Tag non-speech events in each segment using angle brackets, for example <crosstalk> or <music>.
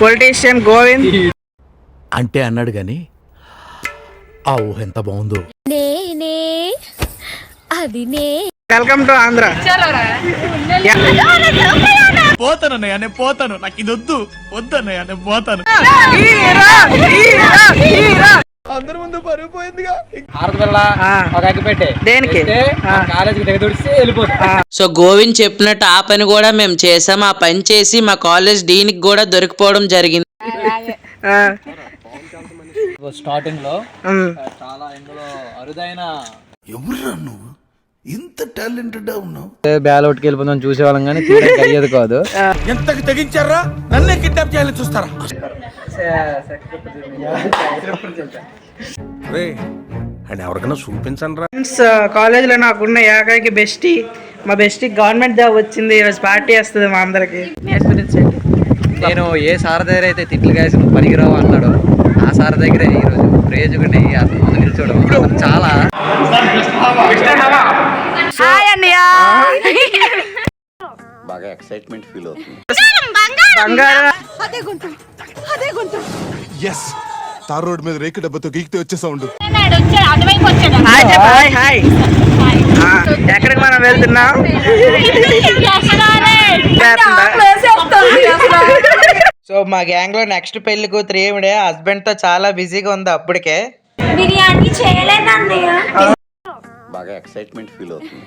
Politician Govind. అంటే అన్నాడు గాని ఆ ఊహ ఎంత బాగుందో. నేనే అది నే వెల్కమ్ టు ఆంధ్ర. పోతానన్నయ్య నేను పోతాను. నాకు ఇది వద్దు. వద్దన్నయ్య నేను పోతాను ఆ. ఒక అగ్గి పెట్టే. దేనికి? సో గోవింద్ చెప్పినట్టు ఆ పని కూడా మేము చేసాం. ఆ పని చేసి మా కాలేజ్ డీన్కి కూడా దొరికిపోవడం జరిగింది. స్టార్టింగ్లో. చాలా ఇందులో అరుదైన ఎవరురా నువ్వు? ఇంత టాలెంటెడ్ ఉన్నావు. బ్యాల్ ఒకటికి వెళ్ళిపోతాం చూసేవాళ్ళం కానీ అయ్యేది కాదు. ఎంతకు తెగించారా? నన్నే కిడ్నాప్ చేయాలని చూస్తారా? అని ఎవరికైనా చూపించండి రా ఫ్రెండ్స్ కాలేజీలో నాకున్న ఏకైక బెస్టీ మా బెస్టీ గవర్నమెంట్ జాబ్ వచ్చింది ఈరోజు పార్టీ వస్తుంది మా అందరికి. నేను ఏ సార్ దగ్గర అయితే తిట్లు కాసి నువ్వు పనికిరావు అన్నాడు ఆ సార్ దగ్గరే ఈరోజు ప్రయోజకుడిని అతను ముందు నిల్చోవడం అతను చాలా. బాగా ఎక్సైట్మెంట్ ఫీల్ అవుతుంది. బంగారం. ఎస్ తార్ రోడ్ మీద రేకు డబ్బతో గీకితే వచ్చే సౌండ్ హాయ్ చెప్పు, హాయ్ హాయ్. ఆ, ఎక్కడికి మనం వెళ్తున్నాం? సో మా గ్యాంగ్లో నెక్స్ట్ పెళ్ళి కూతురు ఏమిడే హస్బెండ్తో చాలా బిజీగా ఉంది అప్పటికే. బిర్యానీ చేయలేదన్నయ్య బాగా ఎక్సైట్మెంట్ ఫీల్ అవుతుంది.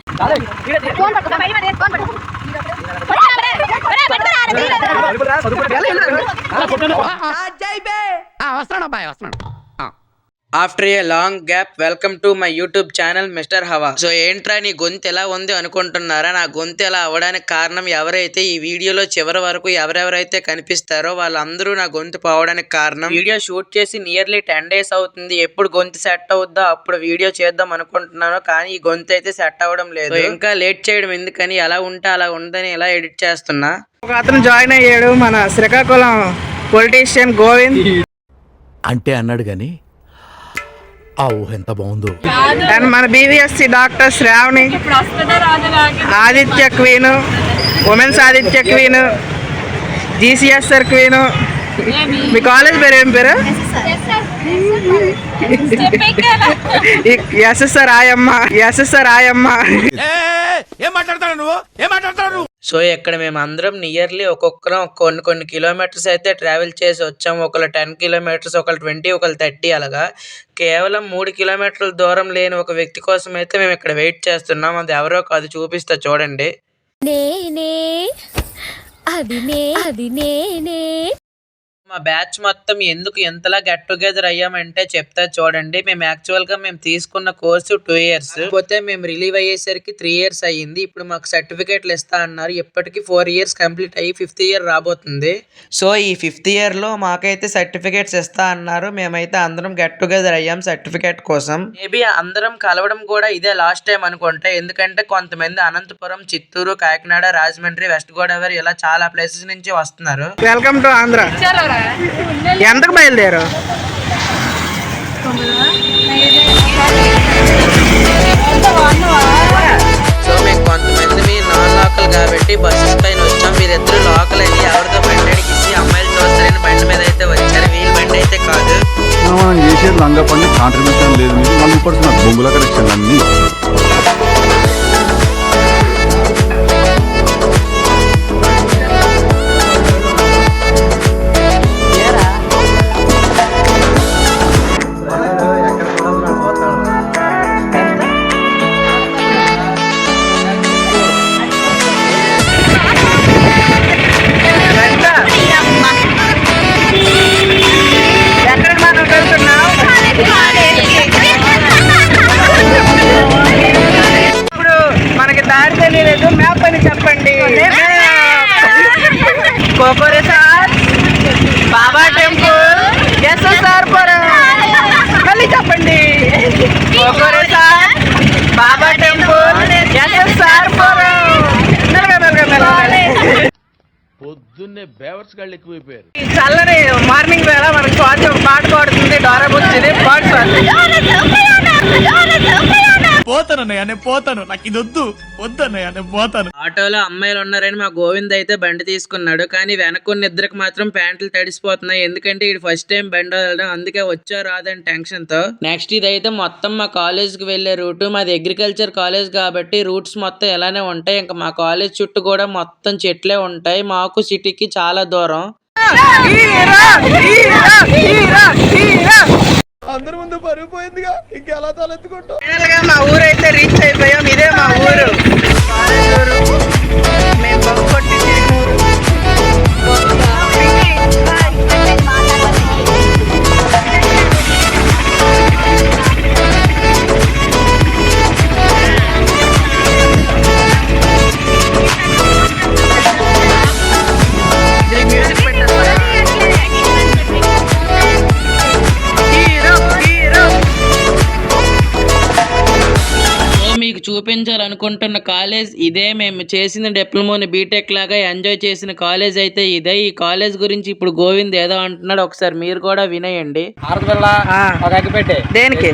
వస్తున్నాడు అబ్బాయి వస్తున్నాడు after a long gap welcome to my YouTube channel mister Hawa. So ఏంట్రా నీ గొంతు ఎలా ఉంది అనుకుంటున్నారా? నా గొంతు ఎలా అవ్వడానికి కారణం ఎవరైతే ఈ వీడియోలో చివరి వరకు ఎవరెవరైతే కనిపిస్తారో వాళ్ళందరూ నా గొంతు పోవడానికి కారణం. వీడియో షూట్ చేసి నియర్లీ టెన్ డేస్ అవుతుంది. ఎప్పుడు గొంతు సెట్ అవుద్దో అప్పుడు వీడియో చేద్దాం అనుకుంటున్నాను కానీ ఈ గొంతు అయితే సెట్ అవ్వడం లేదు. ఇంకా లేట్ చేయడం ఎందుకని? ఎలా ఉంటే అలా ఉందని ఇలా ఎడిట్ చేస్తున్నా? ఒక అతను జాయిన్ అయ్యాడు మన శ్రీకాకుళం పొలిటీషియన్ గోవింద్. అంటే అన్నాడు గాని ఆ ఊహ ఎంత బాగుందో. అండ్ మన BVSc doctor Shravani Aditya queen women's Aditya queen GCSR queen. మీ కాలేజ్ పేరు ఏం పేరు? ఎస్ఎస్ఆర్ ఆయమ్మ ఎస్ఎస్ఆర్ ఆయమ్మ ఏం మాట్లాడతాడు నువ్వు? ఏం మాట్లాడతాడు నువ్వు? సో ఇక్కడ మేము అందరం నియర్లీ ఒక్కొక్కరం కొన్ని కొన్ని కిలోమీటర్స్ అయితే ట్రావెల్ చేసి వచ్చాం. ఒకళ్ళు టెన్ కిలోమీటర్స్ ఒకళ్ళు ట్వంటీ ఒకళ్ళు థర్టీ అలాగా. కేవలం మూడు కిలోమీటర్ల దూరం లేని ఒక వ్యక్తి కోసం అయితే మేము ఇక్కడ వెయిట్ చేస్తున్నాం. అది ఎవరో కాదు చూపిస్తా చూడండి. నేనే అది నే అది నేనే. మా బ్యాచ్ మొత్తం ఎందుకు ఎంతలా గెట్ టుగెదర్ అయ్యామంటే చెప్తా చూడండి. మేము యాక్చువల్గా మేము తీసుకున్న కోర్సు టూ ఇయర్స్. పోతే మేము రిలీవ్ అయ్యేసరికి త్రీ ఇయర్స్ అయ్యింది. ఇప్పుడు మాకు సర్టిఫికేట్లు ఇస్తా అన్నారు. ఇప్పటికి ఫోర్ ఇయర్స్ కంప్లీట్ అయ్యి ఫిఫ్త్ ఇయర్ రాబోతుంది. సో ఈ ఫిఫ్త్ ఇయర్లో మాకైతే సర్టిఫికేట్స్ ఇస్తా అన్నారు. మేమైతే అందరం గెట్ టుగెదర్ అయ్యాం సర్టిఫికేట్ కోసం. మేబీ అందరం కలవడం కూడా ఇదే లాస్ట్ టైం అనుకుంటా. ఎందుకంటే కొంతమంది అనంతపురం చిత్తూరు కాకినాడ రాజమండ్రి వెస్ట్ గోదావరి ఇలా చాలా ప్లేసెస్ నుంచి వస్తున్నారు. Welcome to Andhra. ఎంతకు బయలుదేరు సో మేము కొంతమంది మీరు నాన్ లోకల్ కాబట్టి బస్సెస్ పైన వచ్చాం. మీరిద్దరు లోకల్ అని ఎవరితో బండి ఇచ్చి అమ్మాయిలు చూస్తారని బండి మీద అయితే వచ్చారు. వీళ్ళ బండి అయితే కాదు. మనం చేసేది లంగా పని కాంట్రిబ్యూషన్ లేదు. వన్ పర్సెంట్ బొంగుల కనెక్షన్ అన్ని ఎక్కువైపోయారు. ఈ చల్లని మార్నింగ్ వేళ మనకి పాట పాడుతుంది డోరా బుచ్చిది పాడు స్వాతి పోతానన్నయ్య నేను పోతాను. నాకు ఇది వద్దు. వద్దన్నయ్య నేను పోతాను. ఆటోలో అమ్మాయిలు ఉన్నారని మా గోవింద్ అయితే బండి తీసుకున్నాడు. కానీ వెనక్కున్న ఇద్దరికి మాత్రం ప్యాంట్లు తడిసిపోతున్నాయి. ఎందుకంటే ఇది ఫస్ట్ టైం బండి వదలడం అందుకే వచ్చా రాదని టెన్షన్తో. నెక్స్ట్ ఇదైతే మొత్తం మా కాలేజ్కి వెళ్ళే రూట్ మాది అగ్రికల్చర్ కాలేజ్ కాబట్టి రూట్స్ మొత్తం ఎలానే ఉంటాయి. ఇంకా మా కాలేజ్ చుట్టూ కూడా మొత్తం చెట్లే ఉంటాయి. మాకు సిటీకి చాలా దూరం. అందరి ముందు పరుగు పోయిందిగా ఇంకెలా తలెత్తుకుంటా మా ఊరైతే రీచ్ అయిపోయాం. మీకు చూపించాలనుకుంటున్న కాలేజ్ ఇదే మేము చేసిన డిప్లొమాని బీటెక్ లాగా ఎంజాయ్ చేసిన కాలేజ్ అయితే ఇదే. ఈ కాలేజ్ గురించి ఇప్పుడు గోవింద్ ఏదో అంటున్నాడు. ఒకసారి మీరు కూడా వినేయండి. దేనికి?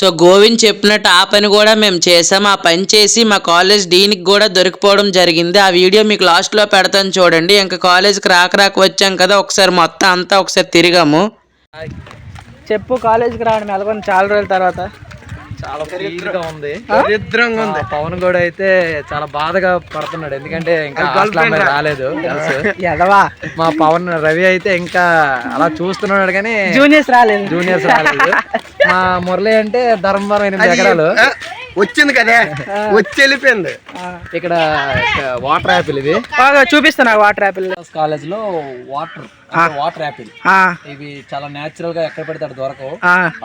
సో. గోవింద్ చెప్పినట్టు ఆ పని కూడా మేము చేసాం. ఆ పని చేసి మా కాలేజ్ డీన్కి కూడా దొరికిపోవడం జరిగింది. ఆ వీడియో మీకు లాస్ట్లో పెడతాను చూడండి. ఇంకా కాలేజ్కి రాక రాక వచ్చాం కదా. ఒకసారి మొత్తం అంతా ఒకసారి తిరిగాము. చెప్పు కాలేజీకి రావడం ఎలాగొని చాలా రోజుల తర్వాత. చాలా ఫీల్గా ఉంది. పవన్ కూడా అయితే చాలా బాధగా పడుతున్నాడు. ఎందుకంటే ఇంకా అమ్మాయి రాలేదు మా పవన్ రవి అయితే ఇంకా అలా చూస్తున్నాడు కానీ జూనియర్స్ రాలేదు. జూనియర్స్ రాలేదు. మా మురళి అంటే ధర్మవరం ఎనిమిది ఎకరాలు. వచ్చింది కదా వచ్చి వెళ్ళిపోయింది. ఇక్కడ వాటర్ యాపిల్ ఇది. బాగా చూపిస్తున్నా వాటర్ యాపిల్ కాలేజ్లో వాటర్ వాటర్ యాపిల్ ఇవి చాలా నేచురల్గా ఎక్కడ పెడితే అక్కడ దొరకవు.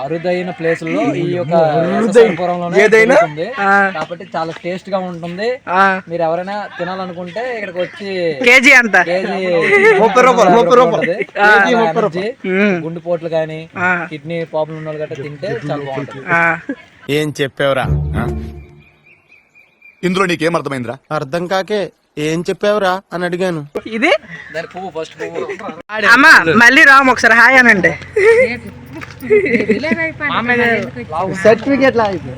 అరుదైన ప్లేస్లో ఈ యొక్క దొరుకుతుంది. కాబట్టి చాలా టేస్ట్గా ఉంటుంది. మీరు ఎవరైనా తినాలనుకుంటే ఇక్కడికి వచ్చి కేజీ అంత కేజీ ముప్పై రూపాయలు, ముప్పై. గుండెపోట్లు కానీ కిడ్నీ ప్రాబ్లం ఉన్న వాళ్ళు గట్రా తింటే చాలా బాగుంటుంది. ఆ, ఏం చెప్పావురా? ఇందులో నీకేం అర్థమైందిరా అర్థం కాకే ఏం చెప్పావురా అని అడిగాను. ఇది? అమ్మా మళ్ళీ రాము ఒకసారి హాయ్ అనండి. సర్టిఫికేట్ అయిపోయింది.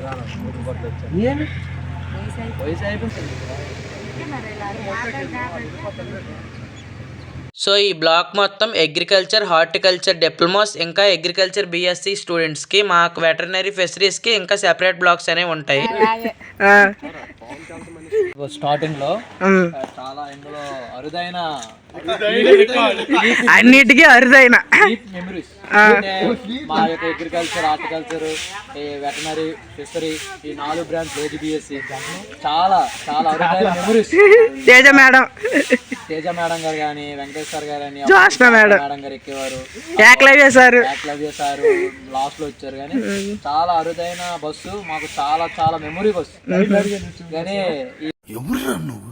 సో ఈ బ్లాక్ మొత్తం అగ్రికల్చర్ హార్టికల్చర్ డిప్లొమాస్ ఇంకా అగ్రికల్చర్ బిఎస్సి స్టూడెంట్స్కి మాకు వెటర్నరీ ఫిషరీస్కి ఇంకా సెపరేట్ బ్లాక్స్ అనేవి ఉంటాయి. స్టార్టింగ్లో. చాలా ఇందులో అరుదైన అన్నిటికీ అరుదైన. మా యొక్క అగ్రికల్చర్ హార్టికల్చర్ వెటనరీ ఫిషరీ ఈ నాలుగు బ్రాంచ్ ఏజీ బిఎస్సి చాలా చాలా అరుదైన memories Teja madam. Teja madam గారు కానీ గారు జోష్న మేడం. మేడం గారు ఎక్కేవారు యాక్లవ్య సార్ లాస్ట్లో వచ్చారు కానీ చాలా అరుదైన బస్సు మాకు చాలా చాలా మెమరీ బస్సు కానీ ఈ ఎవరురా నువ్వు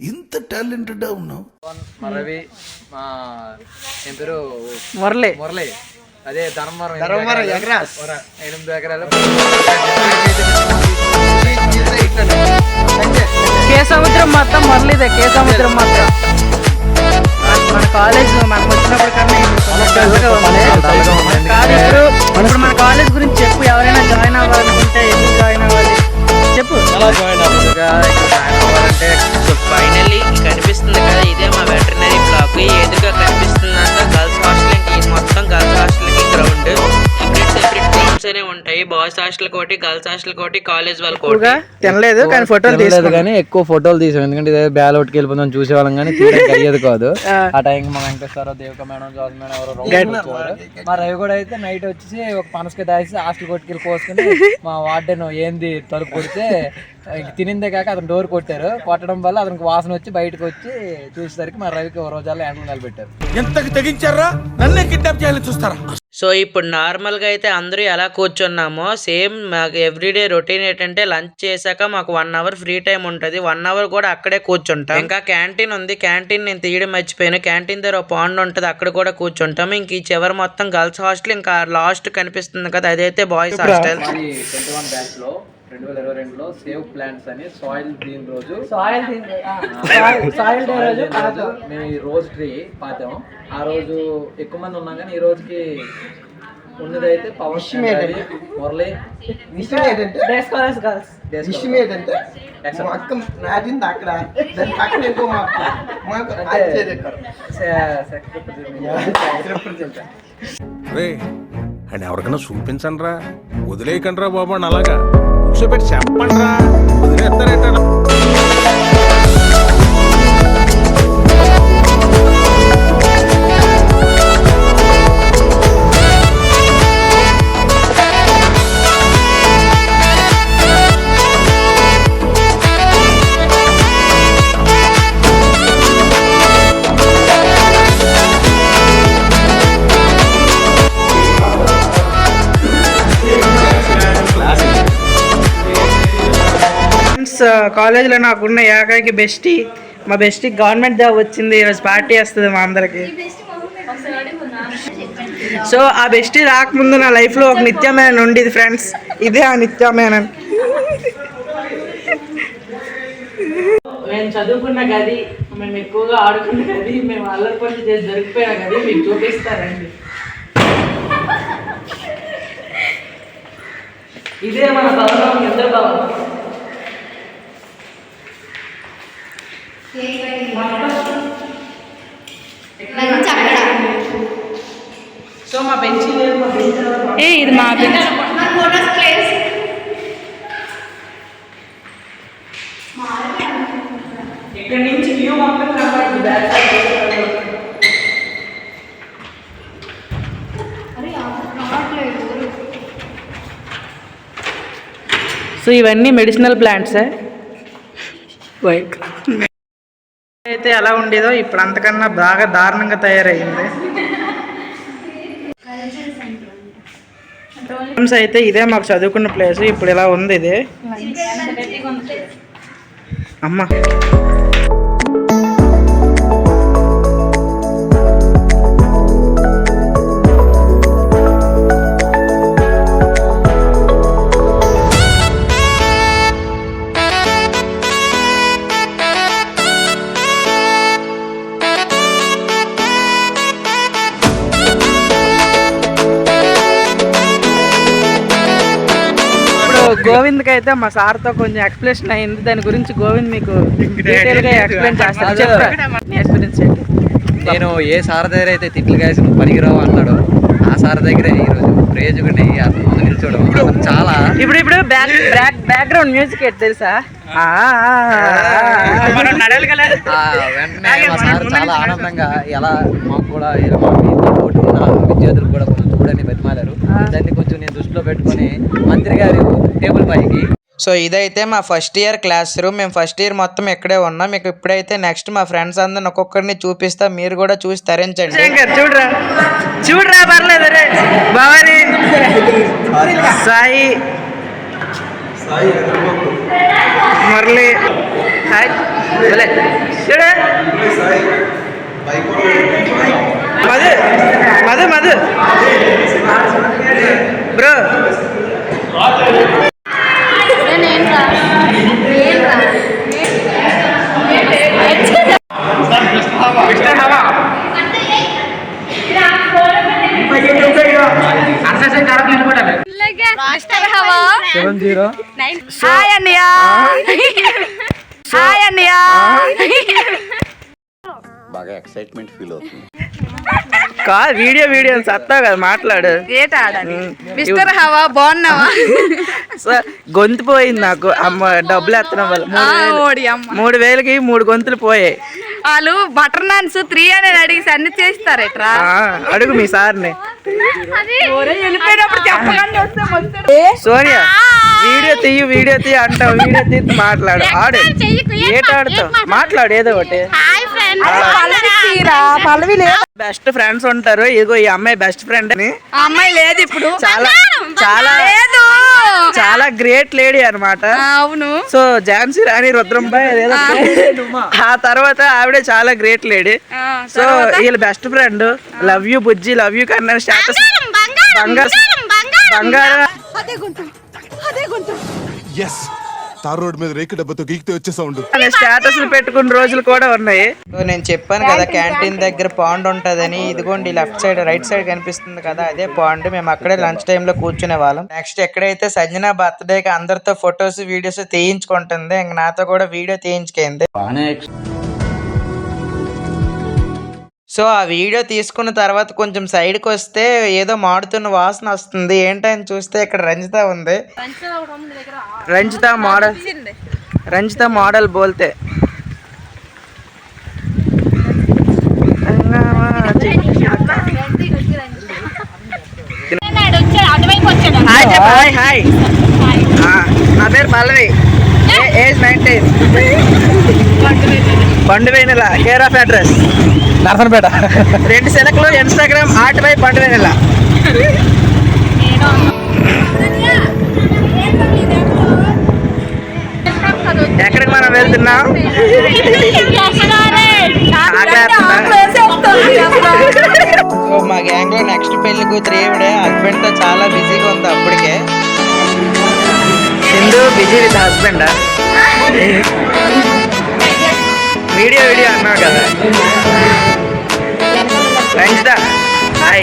ఇంత టాలెంటెడ్ ఉన్నావు మా రవి మా ఏం పేరు మురళి మురళి అదే ధర్మవరం ధర్మవరం ఎకరాస్. ఎనిమిది ఎకరాలు కే సముద్రం మొత్తం మురళిదే కే సముద్రం మొత్తం మన కాలేజ్ మనకు వచ్చినప్పుడు కన్నా ఇప్పుడు. కాదు మన కాలేజ్ గురించి చెప్పు ఎవరైనా జాయిన్ అవ్వాలనుకుంటే ఎందుకు జాయిన్ అవ్వాలి? చెప్పు. అవ్వాలంటే సో ఫైనల్లీ కనిపిస్తుంది కదా ఇదే మా వెటర్నరీ బ్లాక్ ఎదురుగా కనిపిస్తుందంతా గర్ల్స్ హాస్టల్ మొత్తం గర్ల్స్ హాస్టల్కి గ్రౌండ్ అనే ఉంటాయి. బాయ్స్ హాస్టల్ కోటి గర్ల్స్ హాస్టల్ కోటి కాలేజ్ వాళ్ళ కోటి. తినలేదు కానీ ఫోటోలు లేదు తీసుకున్నాను కానీ ఎక్కువ ఫోటోలు తీసాం. ఎందుకంటే ఇదే బ్యాల్ ఒకటికి వెళ్ళిపోతాం చూసేవాళ్ళం కానీ తీయడానికి <laughs> అయ్యేది కాదు. ఆ. టైంకి మా Venkateswara Devaka madam Jose madam ఎవరో. మా రవి కూడా అయితే నైట్ వచ్చేసి ఒక పనసకి దాసి హాస్టల్ కొట్టుకెళ్ళి కోసుకుని మా వార్డెన్ ఏంది తలుపు కొడితే తినిందే కాక అతను డోర్ కొట్టారు. కొట్టడం వల్ల అతనికి వాసన వచ్చి బయటకు వచ్చి చూసేసరికి మా రవికి ఓ రోజాల్లో ఎండలు నిలబెట్టారు. ఎంతకు తెగించారా? నన్నే కిడ్నాప్ చేయాలని చూస్తారా? సో ఇప్పుడు నార్మల్గా అయితే అందరూ ఎలా కూర్చున్నామో సేమ్ మాకు ఎవ్రీడే రొటీన్ ఏంటంటే లంచ్ చేశాక మాకు వన్ అవర్ ఫ్రీ టైం ఉంటుంది. వన్ అవర్ కూడా అక్కడే కూర్చుంటాం. ఇంకా క్యాంటీన్ ఉంది. క్యాంటీన్ నేను తీయడం మర్చిపోయాను. క్యాంటీన్ దగ్గర ఒక పాండ్ ఉంటుంది. అక్కడ కూడా కూర్చుంటాం. ఇంక ఈ చివరి మొత్తం గర్ల్స్ హాస్టల్ ఇంకా లాస్ట్ కనిపిస్తుంది కదా అదైతే బాయ్స్ హాస్టల్ రెండు వేల ఇరవై రెండులో సేవ్ ప్లాంట్స్ అని సాయిల్ దీని రోజు. సాయిల్ సాయిల్ డే రోజు మేము ఈ రోజ్ ట్రీ పాతాం ఆ రోజు ఎక్కువ మంది ఉన్నాం కానీ ఈ రోజుకి ఉన్నదైతే పవన్ మురళి. విషయం ఏంటంటే విషయం అక్క నాటింది అక్కడ దాని పక్కన మాకు అండ్ ఎవరికైనా చూపించండి రా వదిలేయకండి రా బాబు అలాగా. కూర్చోబెట్టి చెప్పండి రా వదిలేస్తారేట కాలేజీలో నాకున్న ఏకైక బెస్టీ మా బెస్టీ గవర్నమెంట్ జాబ్ వచ్చింది ఈరోజు పార్టీ వస్తుంది మా అందరికి. సో ఆ బెస్టీ రాకముందు నా లైఫ్లో ఒక నిత్యమైన ఉండేది ఫ్రెండ్స్. ఇదే ఆ నిత్యమైన మేము చదువుకున్న గది మేము ఎక్కువగా ఆడుకున్న గది మేము అల్లరి పనులు చేసి దొరికిపోయిన గది మీకు చూపిస్తారండి. ఇదే మన భవనం ఎంత భవనం సో మా బెంచ్ లేదు మా బెంచ్ ఏ? ఇది మా ఇక్కడ నుంచి వ్యూ మొత్తం కనపడుతుంది బ్యాక్ సైడ్ సో ఇవన్నీ మెడిసినల్ ప్లాంట్స్ అయితే ఎలా ఉండేదో ఇప్పుడు అంతకన్నా బాగా దారుణంగా తయారయ్యింది Rooms అయితే ఇదే మాకు చదువుకున్న ప్లేస్ ఇప్పుడు ఇలా ఉంది ఇది. అమ్మ. గోవింద్కి అయితే మా సార్తో కొంచెం ఎక్స్ప్లెనేషన్ అయింది. దాని గురించి గోవింద్ మీకు డీటెయిల్గా ఎక్స్ప్లెయిన్ చేస్తాను ఎక్స్పీరియన్స్ నేను ఏ సార్ దగ్గర అయితే తిట్లు కాసి నువ్వు పనికిరావు అన్నాడు ఆ సార్ దగ్గర ఈరోజు ప్రయోజకుడిని అతను అతను చాలా ఇప్పుడు ఇప్పుడు బ్యాక్ బ్యాక్ బ్యాక్గ్రౌండ్ మ్యూజిక్ ఏంటి తెలుసా? వెంటనే మా సార్ చాలా ఆనందంగా ఎలా మాకు కూడా ఉన్న విద్యార్థులు కూడా కొంచెం చూడని బతిమాలారు. దాన్ని కొంచెం నేను దృష్టిలో పెట్టుకొని మంత్రి గారు టేబుల్ పైకి. సో ఇదైతే మా ఫస్ట్ ఇయర్ క్లాస్ రూమ్. మేము ఫస్ట్ ఇయర్ మొత్తం ఇక్కడే ఉన్నాం. మీకు ఇప్పుడైతే నెక్స్ట్ మా ఫ్రెండ్స్ అందరిని ఒక్కొక్కరిని చూపిస్తా. మీరు కూడా చూసి తరించండి. చూడరా? చూడరా పర్లేదు రే. భవాని. సాయి. మురళి. హాయ్. చూడు. Madhu Madhu Madhu. Bro. Seven zero hi అన్నయ్య హాయ్ అన్నయ్య బాగా ఎక్సైట్మెంట్ ఫీల్ అవుతుంది. కా వీడియో వీడియో సత్తా కదా మాట్లాడు. ఆడాలి. మిస్టర్ హవా బాగున్నావా? <laughs> సార్ గొంతు పోయింది నాకు. అమ్మ డబ్బులు ఎత్తడం వల్ల. మూడు వేలకి మూడు గొంతులు పోయాయి. వాళ్ళు బటర్ నాన్స్ త్రీ అని అడిగి అన్ని చేస్తారేట్రా? ఆ, అడుగు మీ సార్ని. సోనియా వీడియో తీయు వీడియో తీయ అంటావు వీడియో తీసి మాట్లాడు. ఆడు. ఏట ఆడుతావు? మాట్లాడు? ఏదో ఒకటి. పల్లవి లేదు? బెస్ట్ ఫ్రెండ్స్ ఉంటారు. ఇదిగో ఈ అమ్మాయి బెస్ట్ ఫ్రెండ్ అని. ఆ అమ్మాయి లేదు ఇప్పుడు. చాలా చాలా లేదు. చాలా గ్రేట్ లేడీ అన్నమాట. ఆ, అవును. సో ఝాన్సీ రాణి రుద్రంబాయ్. ఆ. తర్వాత ఆవిడ చాలా గ్రేట్ లేడీ. ఆ, సో వీళ్ళ బెస్ట్ ఫ్రెండ్ లవ్ యూ బుజ్జి లవ్ యూ కన్నా స్టేటస్. బంగారు బంగారు ఎస్ తార్ రోడ్ మీద రేకు డబ్బతో గీకితే వచ్చే సౌండ్. స్టేటస్లు పెట్టుకున్న రోజులు కూడా ఉన్నాయి. సో నేను చెప్పాను కదా క్యాంటీన్ దగ్గర పాండ్ ఉంటదని. ఇదిగోండి లెఫ్ట్ సైడ్ రైట్ సైడ్ కనిపిస్తుంది కదా అదే పాండ్. మేము అక్కడే లంచ్ టైం లో కూర్చునే వాళ్ళం. నెక్స్ట్ ఎక్కడైతే సంజన బర్త్డే కి అందరితో ఫొటోస్ వీడియోస్ తీయించుకుంటుంది ఇంక నాతో కూడా వీడియో తీయించుకుంది. సో ఆ వీడియో తీసుకున్న తర్వాత కొంచెం సైడ్కి వస్తే ఏదో మాడుతున్న వాసన వస్తుంది. ఏంటని చూస్తే ఇక్కడ రంజిత ఉంది. రంజిత మోడల్ రంజిత మోడల్ బోల్తే. హాయ్ హాయ్ నా పేరు పల్లవి. Age nineteen. <laughs> పండు వెన్నెల కేర్ ఆఫ్ అడ్రస్ నర్సనపేట. రెండు సెలకులు ఇన్స్టాగ్రామ్ ఆర్ట్ బై పండు వెన్నెల ఎక్కడికి మనం వెళ్తున్నాం? సో మా గ్యాంగ్లో నెక్స్ట్ పెళ్ళి కూతురు ఏవిడే హస్బెండ్తో చాలా బిజీగా ఉంది అప్పటికే. Sindhu busy with husband? Video video అన్నావు కదా. రంజిత హాయ్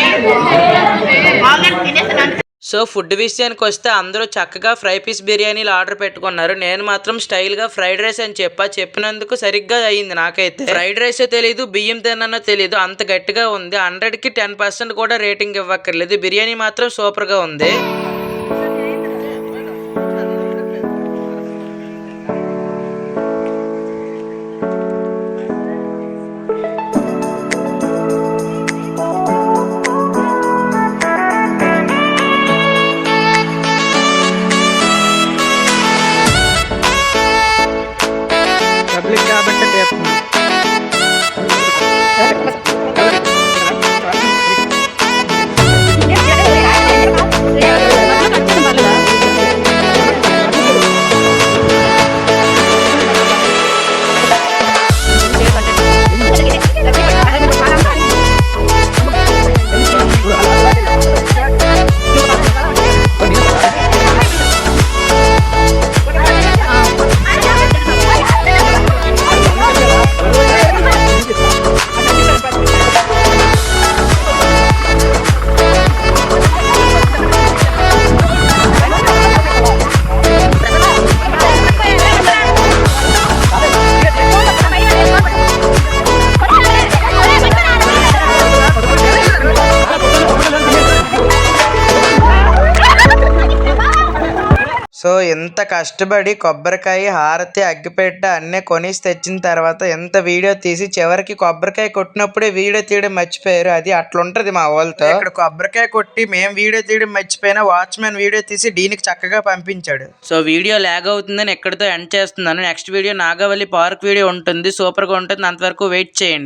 సో ఫుడ్ విషయానికి వస్తే అందరూ చక్కగా ఫ్రై పీస్ బిర్యానీలు ఆర్డర్ పెట్టుకున్నారు. నేను మాత్రం స్టైల్గా ఫ్రైడ్ రైస్ అని చెప్పా. చెప్పినందుకు సరిగ్గా అయింది నాకైతే. ఫ్రైడ్ రైస్ తెలియదు బియ్యం తిన్నానో తెలియదు అంత గట్టిగా ఉంది. హండ్రెడ్కి టెన్ పర్సెంట్ కూడా రేటింగ్ ఇవ్వక్కర్లేదు. బిర్యానీ మాత్రం సూపర్గా ఉంది. ఎంత కష్టపడి కొబ్బరికాయ హారతి అగ్గిపెట్ట అన్నీ కొనేసి తెచ్చిన తర్వాత ఎంత వీడియో తీసి చివరికి కొబ్బరికాయ కొట్టినప్పుడే వీడియో తీయడం మర్చిపోయారు. అది అట్లుంటది మా వాళ్ళతో. ఇక్కడ కొబ్బరికాయ కొట్టి మేము వీడియో తీయడం మర్చిపోయినా వాచ్మెన్ వీడియో తీసి దీనికి చక్కగా పంపించాడు. సో వీడియో లాగ్ అవుతుందని ఎక్కడితో ఎండ్ చేస్తున్నాను. Next video Nagavalli park video ఉంటుంది. సూపర్గా ఉంటుంది. అంతవరకు వెయిట్ చేయండి.